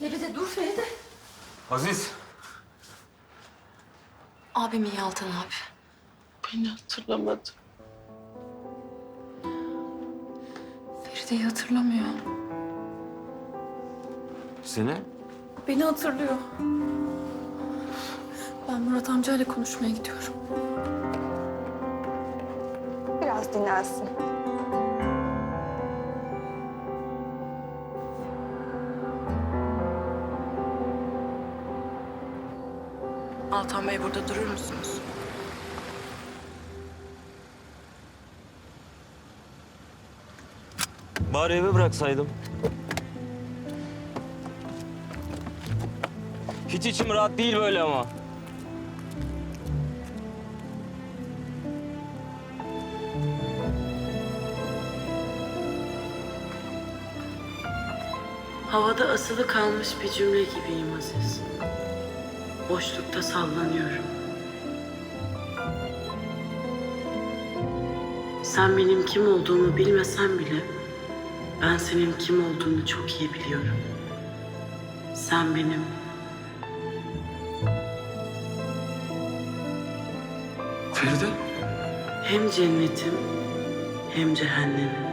Feride dur Feride. Aziz. Abim iyi Altan abi. Beni hatırlamadı. Feride'yi hatırlamıyor. Seni? Beni hatırlıyor. Ben Murat amcayla konuşmaya gidiyorum. Biraz dinlensin. Altan Bey burada durur musunuz? Bari eve bıraksaydım. Hiç içim rahat değil böyle ama. Havada asılı kalmış bir cümle gibiyim Aziz. Boşlukta sallanıyorum. Sen benim kim olduğumu bilmesen bile ben senin kim olduğunu çok iyi biliyorum. Sen benim Feride? hem cennetim hem cehennemim.